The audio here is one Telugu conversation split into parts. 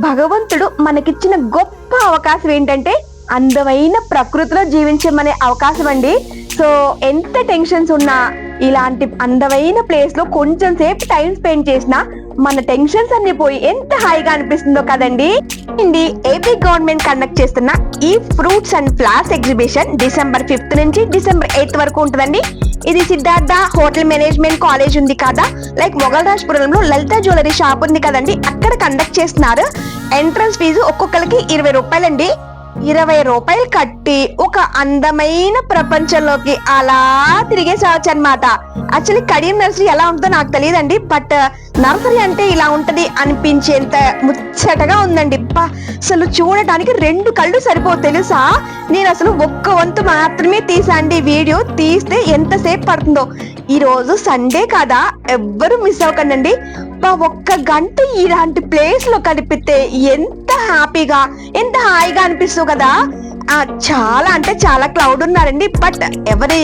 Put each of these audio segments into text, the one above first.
భగవంతుడు మనకిచ్చిన గొప్ప అవకాశం ఏంటంటే అందమైన ప్రకృతిలో జీవించమనే అవకాశం అండి. సో ఎంత టెన్షన్స్ ఉన్నా ఇలాంటి అందమైన ప్లేస్లో కొంచెం సేపు టైం స్పెండ్ చేసినా మన టెన్షన్స్ అన్ని పోయి ఎంత హాయిగా అనిపిస్తుందో కదండి. ఇది ఏపీ గవర్నమెంట్ కండక్ట్ చేస్తున్న ఈ fruits and flowers exhibition December fifth నుంచి డిసెంబర్ ఎయిత్ వరకు ఉంటుందండి. ఇది సిద్ధార్థ హోటల్ మేనేజ్మెంట్ కాలేజ్ ఉంది కదా? లైక్ మొగల్రాజ్పురంలో లలిత జ్యువెలరీ షాప్ ఉంది కదండి. అక్కడ కండక్ట్ చేస్తున్నారు. ఎంట్రన్స్ ఫీజు ఒక్కొక్కరికి ఇరవై రూపాయలండి. ఇరవై రూపాయలు కట్టి ఒక అందమైన ప్రపంచంలోకి అలా తిరిగేసావచ్చు అనమాట యాక్చువల్లీ కడియం నర్సరీ ఎలా ఉంటుందో నాకు తెలియదండి బట్ నర్సరీ అంటే ఇలా ఉంటది అనిపించేంత ముచ్చటగా ఉందండి. బా అసలు చూడటానికి రెండు కళ్ళు సరిపోవు తెలుసా? నేను అసలు ఒక్క వంతు మాత్రమే తీసాండి వీడియో. తీస్తే ఎంతసేపు పడుతుందో. ఈ రోజు సండే కదా? ఎవ్వరు మిస్ అవ్వకండి బా ఒక్క గంట ఇలాంటి ప్లేస్లో కనిపితే ఎంత హ్యాపీగా ఎంత హాయిగా అనిపిస్తుంది కదా. ఆ, చాలా అంటే చాలా క్లౌడ్ ఉన్నారండి బట్ ఎవరి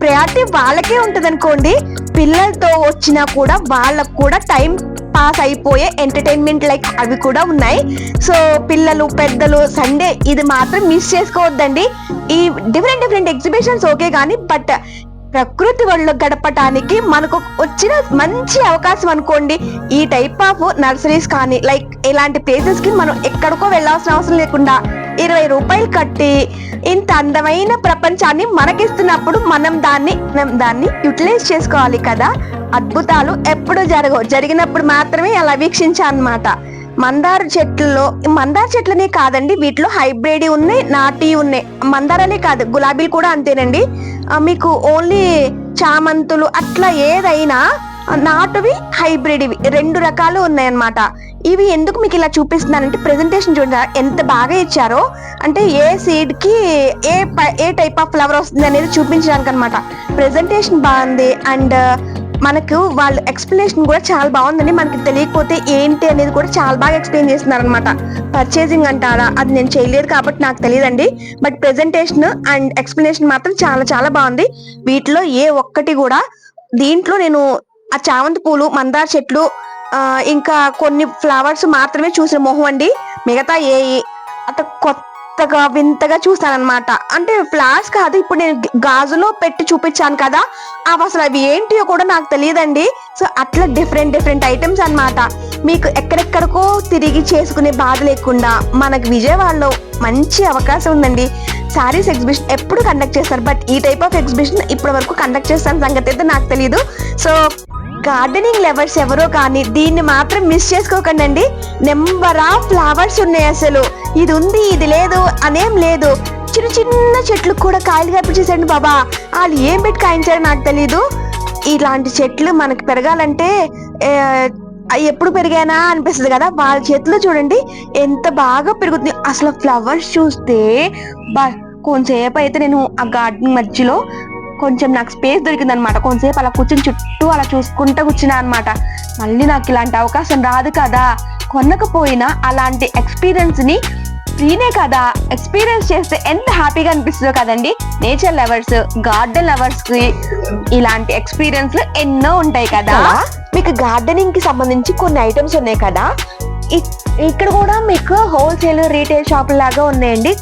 ప్రయారిటీ వాళ్ళకే ఉంటుంది అనుకోండి పిల్లలతో వచ్చినా కూడా వాళ్ళకు కూడా టైం పాస్ అయిపోయే ఎంటర్టైన్మెంట్ లైక్ అవి కూడా ఉన్నాయి. సో పిల్లలు పెద్దలు సండే ఇది మాత్రం మిస్ చేసుకోవద్దండి. ఈ డిఫరెంట్ డిఫరెంట్ ఎగ్జిబిషన్స్ ఓకే కానీ బట్ ప్రకృతి వాళ్ళు గడపటానికి మనకు వచ్చిన మంచి అవకాశం అనుకోండి. ఈ టైప్ ఆఫ్ నర్సరీస్ కానీ లైక్ ఇలాంటి ప్లేసెస్కి మనం ఎక్కడికో వెళ్ళాల్సిన అవసరం లేకుండా ఇరవై రూపాయలు కట్టి ఇంత అందమైన ప్రపంచాన్ని మనకిస్తున్నప్పుడు మనం దాన్ని మనం దాన్ని యూటిలైజ్ చేసుకోవాలి కదా. అద్భుతాలు ఎప్పుడు జరగవు. జరిగినప్పుడు మాత్రమే అలా వీక్షించానమాట మందార చెట్లలో మందార చెట్లనే కాదండి వీటిలో హైబ్రిడ్ ఉన్నాయి నాటి ఉన్నాయి. మందారనే కాదు గులాబీలు కూడా అంతేనండి. మీకు ఓన్లీ చామంతులు అట్లా ఏదైనా నాటువి హైబ్రిడ్ ఇవి రెండు రకాలు ఉన్నాయన్నమాట. ఇవి ఎందుకు మీకు ఇలా చూపిస్తున్నానంటే ప్రెజెంటేషన్ చూడండి ఎంత బాగా ఇచ్చారో. అంటే ఏ సీడ్కి ఏ ఏ టైప్ ఆఫ్ ఫ్లవర్ వస్తుంది అనేది చూపించడానికి అనమాట ప్రెజెంటేషన్ బాగుంది అండ్ మనకు వాళ్ళు ఎక్స్ప్లెనేషన్ కూడా చాలా బాగుందండి. మనకి తెలియకపోతే ఏంటి అనేది కూడా చాలా బాగా ఎక్స్ప్లెయిన్ చేస్తున్నారు అనమాట పర్చేసింగ్ అంటారా? అది నేను చేయలేదు కాబట్టి నాకు తెలియదండి. బట్ ప్రెజెంటేషన్ అండ్ ఎక్స్ప్లెనేషన్ మాత్రం చాలా చాలా బాగుంది. వీటిలో ఏ ఒక్కటి కూడా దీంట్లో నేను ఆ చామంతి పూలు మందార చెట్లు ఇంకా కొన్ని ఫ్లవర్స్ మాత్రమే చూసిన మొహం అండి. మిగతా ఏ అత కొత్తగా వింతగా చూసానమాట అంటే ప్లాస్ కాదు ఇప్పుడు నేను గాజులో పెట్టి చూపించాను కదా అవి అసలు అవి ఏంటియో కూడా నాకు తెలియదండి. సో అట్లా డిఫరెంట్ డిఫరెంట్ ఐటమ్స్ అనమాట మీకు ఎక్కడెక్కడికో తిరిగి చేసుకునే బాధ లేకుండా మనకు విజయవాడలో మంచి అవకాశం ఉందండి. శారీస్ ఎగ్జిబిషన్ ఎప్పుడు కండక్ట్ చేస్తారు బట్ ఈ టైప్ ఆఫ్ ఎగ్జిబిషన్ ఇప్పటి వరకు కండక్ట్ చేస్తాను సంగతి అయితే నాకు తెలియదు సో గార్డెనింగ్ లెవర్స్ ఎవరో కానీ దీన్ని మాత్రం మిస్ చేసుకోకండి నెంబర్ ఆఫ్ ఫ్లవర్స్ ఉన్నాయి అసలు. ఇది ఉంది ఇది లేదు అనేం లేదు. చిన్న చిన్న చెట్లు కూడా కాయలు కప్పించేసండి బాబా. వాళ్ళు ఏం పెట్టి కాయించారో నాకు తెలీదు. ఇలాంటి చెట్లు మనకు పెరగాలంటే అవి ఎప్పుడు పెరిగానా అనిపిస్తుంది కదా. వాళ్ళ చేతిలో చూడండి ఎంత బాగా పెరుగుతుంది. అసలు ఫ్లవర్స్ చూస్తే బా కొంతసేపు అయితే నేను ఆ గార్డెన్ మధ్యలో కొంచెం నాకు స్పేస్ దొరికింది అనమాట కొంతసేపు అలా కూర్చొని చుట్టూ అలా చూసుకుంటూ కూర్చున్నా అనమాట. మళ్ళీ నాకు ఇలాంటి అవకాశం రాదు కదా. కొనకపోయినా అలాంటి ఎక్స్పీరియన్స్ని ఫ్రీనే కదా. ఎక్స్పీరియన్స్ చేస్తే ఎంత హ్యాపీగా అనిపిస్తుందో కదండి. నేచర్ లవర్స్ గార్డెన్ లవర్స్కి ఇలాంటి ఎక్స్పీరియన్స్ ఎన్నో ఉంటాయి కదా. మీకు గార్డెనింగ్కి సంబంధించి కొన్ని ఐటమ్స్ ఉన్నాయి కదా. ఇ- ఇక్కడ కూడా మీకు హోల్సేల్ రీటైల్ షాప్ లాగా ఉన్నాయండి.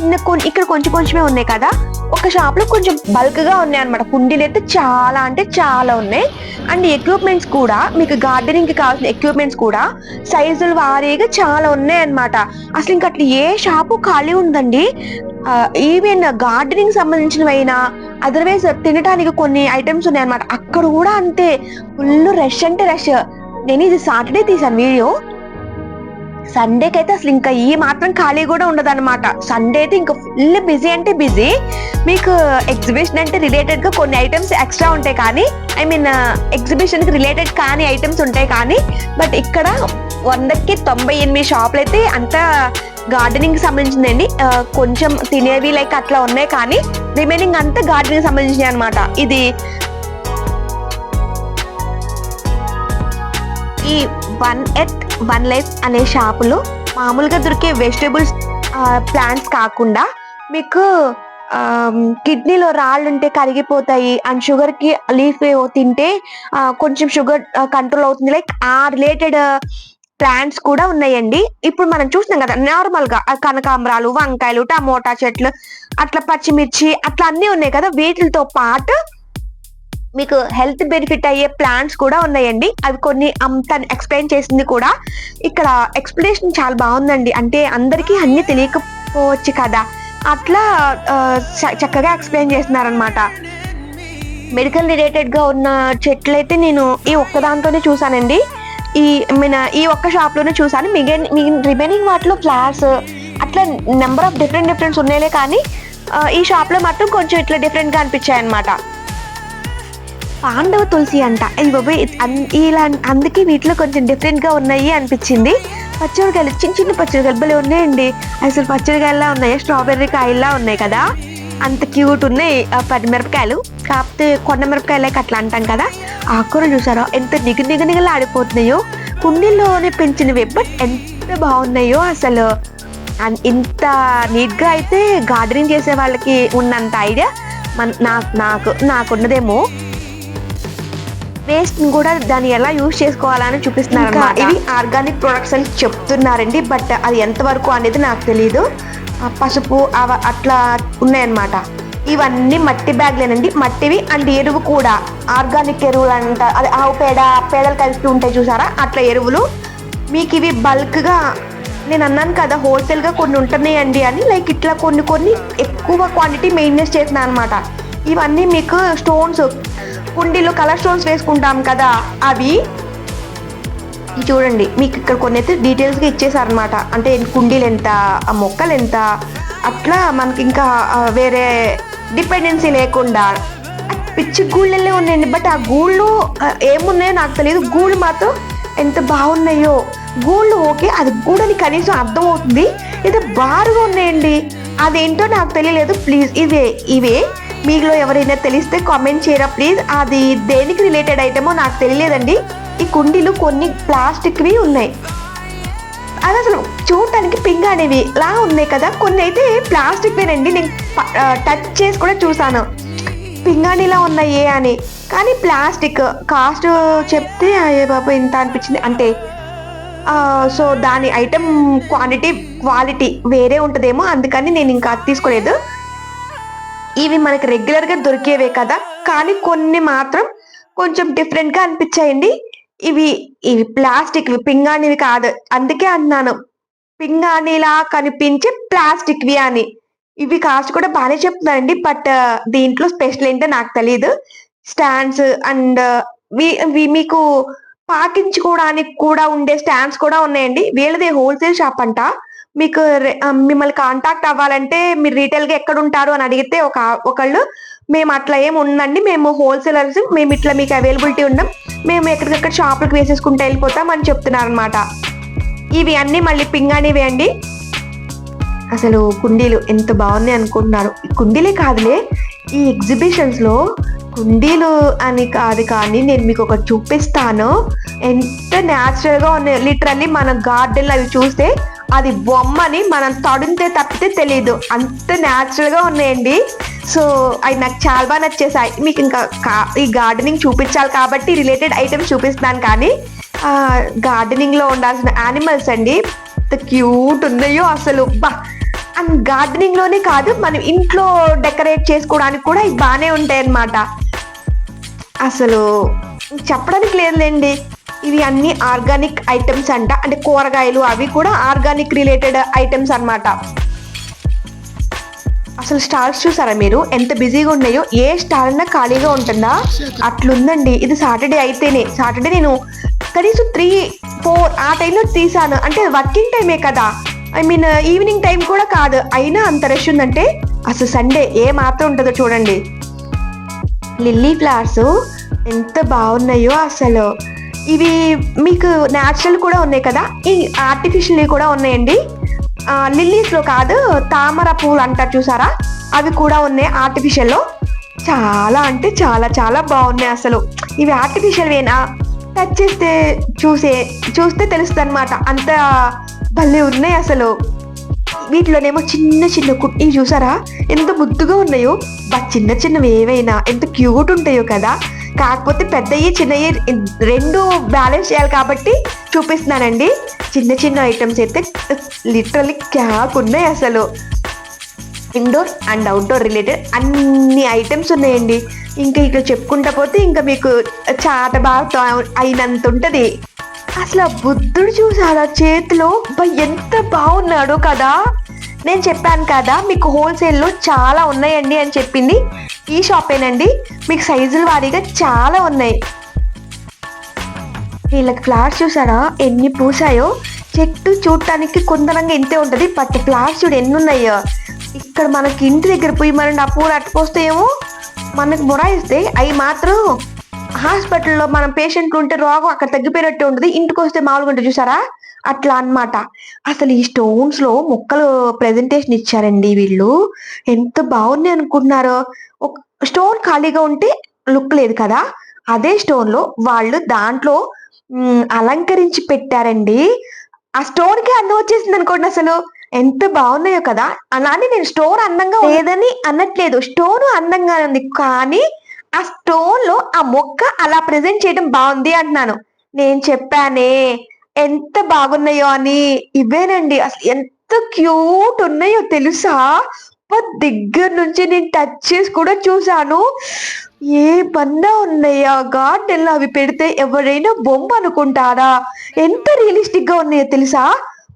చిన్న ఇక్కడ కొంచెం కొంచెమే ఉన్నాయి కదా. ఒక షాప్లో కొంచెం బల్క్గా ఉన్నాయి అనమాట కుండీలు అయితే చాలా అంటే చాలా ఉన్నాయి. అండ్ ఎక్విప్మెంట్స్ కూడా మీకు గార్డెనింగ్కి కావాల్సిన ఎక్విప్మెంట్స్ కూడా సైజుల వారీగా చాలా ఉన్నాయి అన్నమాట. అసలు ఇంకా అట్లా ఏ షాపు ఖాళీ ఉందండి? ఈవెన్ గార్డెనింగ్ సంబంధించినవైనా అదర్వైజ్ తినడానికి కొన్ని ఐటమ్స్ ఉన్నాయి అనమాట అక్కడ కూడా అంతే. ఫుల్ రష్ అంటే రష్ నేను ఇది సాటర్డే తీసాను వీడియో. సండేకి అయితే అసలు ఇంకా ఈ మాత్రం ఖాళీ కూడా ఉండదు అనమాట సండే అయితే ఇంకా ఫుల్ బిజీ అంటే బిజీ మీకు ఎగ్జిబిషన్ అంటే రిలేటెడ్గా కొన్ని ఐటమ్స్ ఎక్స్ట్రా ఉంటాయి కానీ ఐ మీన్ ఎగ్జిబిషన్కి రిలేటెడ్ కాని ఐటమ్స్ ఉంటాయి కానీ బట్ ఇక్కడ వందకి తొంభై ఎనిమిది షాపులు అయితే అంతా గార్డెనింగ్ సంబంధించిందండి. Uh, కొంచెం తినేవి లైక్ అట్లా ఉన్నాయి కానీ రిమైనింగ్ అంతా గార్డెనింగ్ సంబంధించినవి అనమాట ఇది ఈ వన్ ఎట్ వన్ లైఫ్ అనే షాపులో మామూలుగా దొరికే వెజిటేబుల్స్ ప్లాంట్స్ కాకుండా మీకు కిడ్నీలో రాళ్ళు ఉంటే కరిగిపోతాయి అండ్ షుగర్కి లీఫ్ తింటే కొంచెం షుగర్ కంట్రోల్ అవుతుంది. లైక్ ఆ రిలేటెడ్ ప్లాంట్స్ కూడా ఉన్నాయండి. ఇప్పుడు మనం చూసినాం కదా నార్మల్గా కనకాంబరాలు వంకాయలు టమోటా చెట్లు అట్లా పచ్చిమిర్చి అట్లా అన్నీ ఉన్నాయి కదా వీటితో పాటు మీకు హెల్త్ బెనిఫిట్ అయ్యే ప్లాంట్స్ కూడా ఉన్నాయండి. అవి కొన్ని తను ఎక్స్ప్లెయిన్ చేసింది కూడా. ఇక్కడ ఎక్స్ప్లెనేషన్ చాలా బాగుందండి. అంటే అందరికీ అన్ని తెలియకపోవచ్చు కదా. అట్లా చ- చక్కగా ఎక్స్ప్లెయిన్ చేస్తున్నారనమాట మెడికల్ రిలేటెడ్గా ఉన్న చెట్లు అయితే నేను ఈ ఒక్కదాంతోనే చూసానండి. ఈ మన ఈ ఒక్క షాప్లోనే చూసాను. మిగిలిన రిమైనింగ్ వాటిలో ఫ్లవర్స్ అట్లా నెంబర్ ఆఫ్ డిఫరెంట్ డిఫరెంట్స్ ఉన్నాయిలే కానీ ఈ షాప్లో మాత్రం కొంచెం ఇట్లా డిఫరెంట్గా అనిపించాయి అనమాట పాండవ తులసి అంట. ఇది ఇలా అందుకే వీటిలో కొంచెం డిఫరెంట్గా ఉన్నాయి అనిపించింది. పచ్చడికాయలు చిన్న చిన్న పచ్చడికాయలు భలే ఉన్నాయండి. అసలు పచ్చడికాయల్లా ఉన్నాయి? స్ట్రాబెర్రీ కాయల్లా ఉన్నాయి కదా. అంత క్యూట్ ఉన్నాయి ఆ మిరపకాయలు కాకపోతే కొండ మిరపకాయలకి అట్లా అంటాం కదా. ఆకుకూరలు చూసారో? ఎంత నిగ నిగ ఆడిపోతున్నాయో. కుండీల్లోనే పెంచినవి బట్ ఎంత బాగున్నాయో అసలు. ఇంత నీట్గా అయితే గార్డెనింగ్ చేసే వాళ్ళకి ఉన్నంత ఐడియా. మన నాకు నాకు నాకున్నదేమో. వేస్ట్ కూడా దాన్ని ఎలా యూజ్ చేసుకోవాలని చూపిస్తున్నారు ఇవి ఆర్గానిక్ ప్రొడక్ట్స్ అని చెప్తున్నారండి బట్ అది ఎంతవరకు అనేది నాకు తెలియదు పసుపు అవ- అట్లా ఉన్నాయన్నమాట. ఇవన్నీ మట్టి బ్యాగ్లేనండి. మట్టివి అండ్ ఎరువు కూడా. ఆర్గానిక్ ఎరువులు అంట అది ఆవు పేడ పేడలు కలిపి ఉంటాయి చూసారా? అట్లా ఎరువులు. మీకు ఇవి బల్క్గా నేను అన్నాను కదా హోల్సేల్గా కొన్ని ఉంటున్నాయండి అని లైక్ ఇట్లా కొన్ని కొన్ని ఎక్కువ క్వాంటిటీ మెయింటెనెన్స్ చేసిన అనమాట ఇవన్నీ మీకు స్టోన్స్ కుండీలో కలర్ స్టోన్స్ వేసుకుంటాం కదా అవి? చూడండి మీకు ఇక్కడ కొన్ని అయితే డీటెయిల్స్గా ఇచ్చేసారనమాట అంటే కుండీలు ఎంత ఆ మొక్కలు ఎంత అట్లా మనకి ఇంకా వేరే డిపెండెన్సీ లేకుండా. పిచ్చి గూళ్ళల్లో ఉన్నాయండి బట్ ఆ గూళ్ళు ఏమున్నాయో నాకు తెలియదు గూళ్ళు మాత్రం ఎంత బాగున్నాయో. గూళ్ళు ఓకే అది గూడని కనీసం అర్థమవుతుంది. ఇది బారుగా ఉన్నాయండి. అదేంటో నాకు తెలియలేదు. ప్లీజ్ ఇవే ఇవే. మీలో ఎవరైనా తెలిస్తే కామెంట్ చేయరా ప్లీజ్ అది దేనికి రిలేటెడ్ ఐటమో నాకు తెలియలేదండి. ఈ కుండీలు కొన్ని ప్లాస్టిక్వి ఉన్నాయి. అది అసలు చూడటానికి పింగ్ అనేవి లా ఉన్నాయి కదా. కొన్ని అయితే ప్లాస్టిక్వేనండి. నేను టచ్ చేసి కూడా చూసాను. పింగాణిలా ఉన్నాయే అని. కానీ ప్లాస్టిక్ కాస్ట్ చెప్తే అయ్యే బాబు ఇంత అనిపించింది. అంటే సో దాని ఐటమ్ క్వాంటిటీ క్వాలిటీ వేరే ఉంటుందేమో. అందుకని నేను ఇంకా అది తీసుకోలేదు. ఇవి మనకి రెగ్యులర్గా దొరికేవే కదా? కానీ కొన్ని మాత్రం కొంచెం డిఫరెంట్గా అనిపించాయండి. ఇవి ఇవి ప్లాస్టిక్ పింగాణివి కాదు. అందుకే అన్నాను. పింగాణిలా కనిపించే ప్లాస్టిక్ వి అని. ఇవి కాస్ట్ కూడా బాగానే చెప్తున్నారండి. బట్ దీంట్లో స్పెషల్ ఏంటో నాకు తెలియదు స్టాండ్స్ అండ్ మీకు పాకించుకోవడానికి కూడా ఉండే స్టాండ్స్ కూడా ఉన్నాయండి. వీళ్ళది హోల్సేల్ షాప్ అంట. మీకు రె- మిమ్మల్ని కాంటాక్ట్ అవ్వాలంటే మీరు రీటైల్గా ఎక్కడ ఉంటారు అని అడిగితే ఒక ఒకళ్ళు మేము అట్లా ఏం ఉందండి మేము హోల్సేలర్స్ మేము ఇట్లా మీకు అవైలబిలిటీ ఉన్నాం మేము ఎక్కడికక్కడ షాపులకు వేసేసుకుంటూ వెళ్ళిపోతాం అని చెప్తున్నారు అనమాట ఇవి అన్నీ మళ్ళీ పింగాణివి అండి. అసలు కుండీలు ఎంత బాగున్నాయి అనుకుంటున్నారు. కుండీలే కాదులే ఈ ఎగ్జిబిషన్స్లో కుండీలు అని కాదు కానీ నేను మీకు ఒకటి చూపిస్తాను. ఎంత న్యాచురల్గా ఉన్నాయి లిటరల్లీ మన గార్డెన్ అవి చూస్తే అది బొమ్మని మనం తడితే తప్పితే తెలియదు అంత న్యాచురల్గా ఉన్నాయండి. సో అవి నాకు చాలా బాగా నచ్చేసాయి మీకు ఇంకా కా- ఈ గార్డెనింగ్ చూపించాలి కాబట్టి రిలేటెడ్ ఐటమ్స్ చూపిస్తున్నాను కానీ గార్డెనింగ్లో ఉండాల్సిన యానిమల్స్ అండి. ఎంత క్యూట్ ఉన్నాయో అసలు. బా! అండ్ గార్డెనింగ్లోనే కాదు మనం ఇంట్లో డెకరేట్ చేసుకోవడానికి కూడా ఇవి బాగానే ఉంటాయి అన్నమాట అసలు చెప్పడానికి లేదులేండి. ఇవి అన్ని ఆర్గానిక్ ఐటమ్స్ అంట. అంటే కూరగాయలు అవి కూడా ఆర్గానిక్ రిలేటెడ్ ఐటమ్స్ అన్నమాట. అసలు స్టాల్స్ చూసారా మీరు? ఎంత బిజీగా ఉన్నాయో. ఏ స్టాల్ అన్నా ఖాళీగా ఉంటుందా? అట్లుందండి. ఇది సాటర్డే అయితేనే. సాటర్డే నేను కనీసం త్రీ ఫోర్ ఆ టైంలో తీసాను. అంటే వర్కింగ్ టైమే కదా. ఐ మీన్ ఈవినింగ్ టైం కూడా కాదు. అయినా అంత రష్ ఉందంటే అసలు సండే ఏ మాత్రం ఉంటుందో చూడండి. లిల్లీ ఫ్లవర్స్ ఎంత బాగున్నాయో అసలు. ఇవి మీకు న్యాచురల్ కూడా ఉన్నాయి కదా? ఈ ఆర్టిఫిషియల్ కూడా ఉన్నాయండి. లిల్లీస్లో కాదు తామర పూలు అంటారు చూసారా? అవి కూడా ఉన్నాయి ఆర్టిఫిషియల్లో చాలా అంటే చాలా చాలా బాగున్నాయి అసలు. ఇవి ఆర్టిఫిషియల్వేనా టచ్ చేస్తే చూసే చూస్తే తెలుస్తుంది అనమాట అంత భలే ఉన్నాయి అసలు. వీటిలోనేమో చిన్న చిన్న ఇవి చూసారా? ఎంత ముద్దుగా ఉన్నాయో. చిన్న చిన్నవి ఏవైనా ఎంత క్యూట్ ఉంటాయో కదా. కాకపోతే పెద్దవి చిన్నవి రెండు బ్యాలెన్స్ చేయాలి కాబట్టి చూపిస్తున్నానండి. చిన్న చిన్న ఐటమ్స్ అయితే లిటరల్లీ క్యాక్ ఉన్నాయి అసలు. ఇండోర్ అండ్ అవుట్డోర్ రిలేటెడ్ అన్ని ఐటమ్స్ ఉన్నాయండి. ఇంకా ఇక్కడ చెప్పుకుంటా పోతే ఇంకా మీకు చాట బాగా అయినంత ఉంటుంది. అసలు ఆ బుద్ధుడు చూసారా? చేతిలో ఎంత బాగున్నాడు కదా. నేను చెప్పాను కదా మీకు హోల్సేల్లో చాలా ఉన్నాయండి అని చెప్పింది. ఈ షాపేనండి. మీకు సైజుల వారీగా చాలా ఉన్నాయి. వీళ్ళకి ఫ్లవర్స్ చూసారా? ఎన్ని పూసాయో? చెట్టు చూడటానికి కొందరంగా ఇంతే ఉంటుంది. బట్ ఫ్లవర్స్ చూడు ఎన్ని ఉన్నాయో. ఇక్కడ మనకి ఇంటి దగ్గర పోయి మనం ఆ పూలు అట్టుకొస్తేమో మనకు మొరాయిస్తే అవి మాత్రం హాస్పిటల్లో మనం పేషెంట్లు ఉంటే రోగం అక్కడ తగ్గిపోయినట్టు ఉంటుంది. ఇంటికి వస్తే మామూలుగా ఉంటుంది. చూసారా? అట్లా అన్నమాట. అసలు ఈ స్టోన్స్లో మొక్కలు ప్రెజెంటేషన్ ఇచ్చారండి వీళ్ళు. ఎంత బాగుంది అనుకుంటున్నారు. ఒక స్టోన్ ఖాళీగా ఉంటే లుక్ లేదు కదా. అదే స్టోన్లో వాళ్ళు దాంట్లో అలంకరించి పెట్టారండి. ఆ స్టోన్కి అందం వచ్చేసింది అనుకోండి అసలు. ఎంత బాగున్నాయో కదా. అలానే నేను స్టోన్ అందంగా లేదని అనట్లేదు. స్టోన్ అందంగా ఉంది. కానీ ఆ స్టోన్లో ఆ మొక్క అలా ప్రెజెంట్ చేయడం బాగుంది అంటున్నాను. నేను చెప్పానే ఎంత బాగున్నాయో అని ఇవేనండి. అసలు ఎంత క్యూట్ ఉన్నాయో తెలుసా? దగ్గర నుంచి నేను టచ్ చేసి కూడా చూసాను ఏ బందా ఉన్నాయా గార్డెన్లో? అవి పెడితే ఎవరైనా బొమ్మ అనుకుంటారా? ఎంత రియలిస్టిక్గా ఉన్నాయో తెలుసా?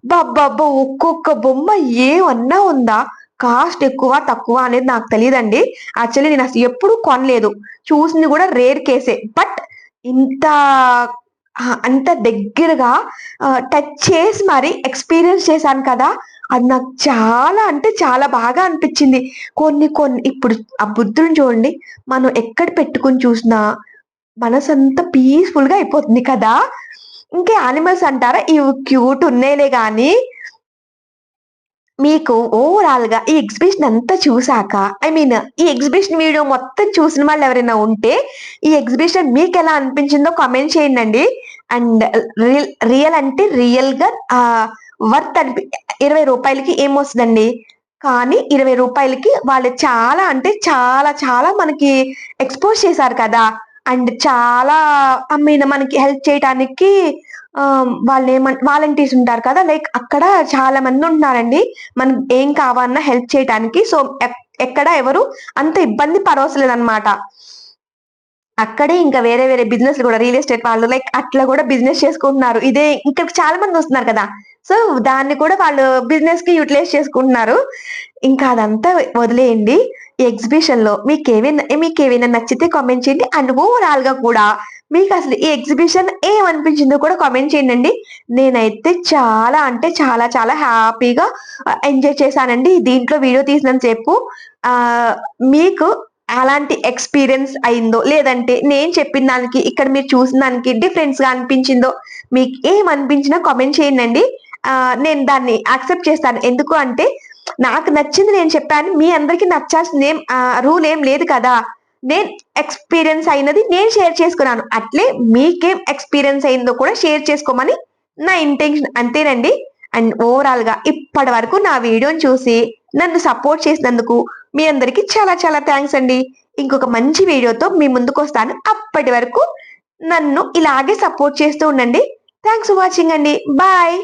బాబ్బాబ్బా ఒక్కొక్క బొమ్మ ఏమన్నా ఉందా? కాస్ట్ ఎక్కువ తక్కువ అనేది నాకు తెలియదండి. యాక్చువల్లీ నేను అసలు ఎప్పుడు కొనలేదు. చూసింది కూడా రేర్ కేసే బట్ ఇంత అంత దగ్గరగా టచ్ చేసి మరి ఎక్స్పీరియన్స్ చేశాను కదా. అది నాకు చాలా అంటే చాలా బాగా అనిపించింది. కొన్ని కొన్ని ఇప్పుడు ఆ బుద్ధుని చూడండి. మనం ఎక్కడ పెట్టుకుని చూసినా మనసు అంతా పీస్ఫుల్గా అయిపోతుంది కదా. ఇంకా యానిమల్స్ అంటారా? ఇవి క్యూట్ ఉన్నాయిలే కానీ మీకు ఓవరాల్గా ఈ ఎగ్జిబిషన్ అంతా చూసాక ఐ మీన్ ఈ ఎగ్జిబిషన్ వీడియో మొత్తం చూసిన వాళ్ళు ఎవరైనా ఉంటే ఈ ఎగ్జిబిషన్ మీకు ఎలా అనిపించిందో కామెంట్ చేయండి అండ్ రియల్ రియల్ అంటే రియల్గా వర్త్ అనిపి ఇరవై రూపాయలకి ఏమొస్తుందండి? కానీ ఇరవై రూపాయలకి వాళ్ళు చాలా అంటే చాలా చాలా మనకి ఎక్స్పోజ్ చేశారు కదా. అండ్ చాలా ఐ మీన్ మనకి హెల్ప్ చేయడానికి వాళ్ళు ఏమంట వాలంటీర్స్ ఉంటారు కదా లైక్ అక్కడ చాలా మంది ఉంటున్నారండి. మనం ఏం కావాలన్నా హెల్ప్ చేయడానికి సో ఎక్కడ ఎవరు అంత ఇబ్బంది పడవసలేదన్నమాట. అక్కడే ఇంకా వేరే వేరే బిజినెస్ కూడా రియల్ ఎస్టేట్ వాళ్ళు లైక్ అట్లా కూడా బిజినెస్ చేసుకుంటున్నారు. ఇదే ఇంకా చాలా మంది వస్తున్నారు కదా. సో దాన్ని కూడా వాళ్ళు బిజినెస్కి యూటిలైజ్ చేసుకుంటున్నారు. ఇంకా అదంతా వదిలేయండి. ఎగ్జిబిషన్లో మీకు ఏమైనా మీకు ఏమైనా నచ్చితే కామెంట్ చేయండి. అండ్ ఓవరాల్గా కూడా మీకు అసలు ఈ ఎగ్జిబిషన్ ఏమనిపించిందో కూడా కామెంట్ చేయండి నేనైతే చాలా అంటే చాలా చాలా హ్యాపీగా ఎంజాయ్ చేశానండి. దీంట్లో వీడియో తీసినంతసేపు చెప్పు మీకు అలాంటి ఎక్స్పీరియన్స్ అయిందో లేదంటే నేను చెప్పిన దానికి ఇక్కడ మీరు చూసిన దానికి డిఫరెన్స్గా అనిపించిందో మీకు ఏం కామెంట్ చేయండి నేను దాన్ని యాక్సెప్ట్ చేస్తాను. ఎందుకు అంటే నాకు నచ్చింది నేను చెప్పాను. మీ అందరికి నచ్చాల్సిన ఏం రూల్ ఏం లేదు కదా. నేను ఎక్స్పీరియన్స్ అయినది నేను షేర్ చేసుకున్నాను. అట్లే మీకేం ఎక్స్పీరియన్స్ అయిందో కూడా షేర్ చేసుకోమని నా ఇంటెన్షన్ అంతేనండి. అండ్ ఓవరాల్గా ఇప్పటి వరకు నా వీడియోని చూసి నన్ను సపోర్ట్ చేసినందుకు మీ అందరికి చాలా చాలా థ్యాంక్స్ అండి. ఇంకొక మంచి వీడియోతో మీ ముందుకు వస్తాను. అప్పటి వరకు నన్ను ఇలాగే సపోర్ట్ చేస్తూ ఉండండి. థ్యాంక్స్ ఫర్ వాచింగ్ అండి. బాయ్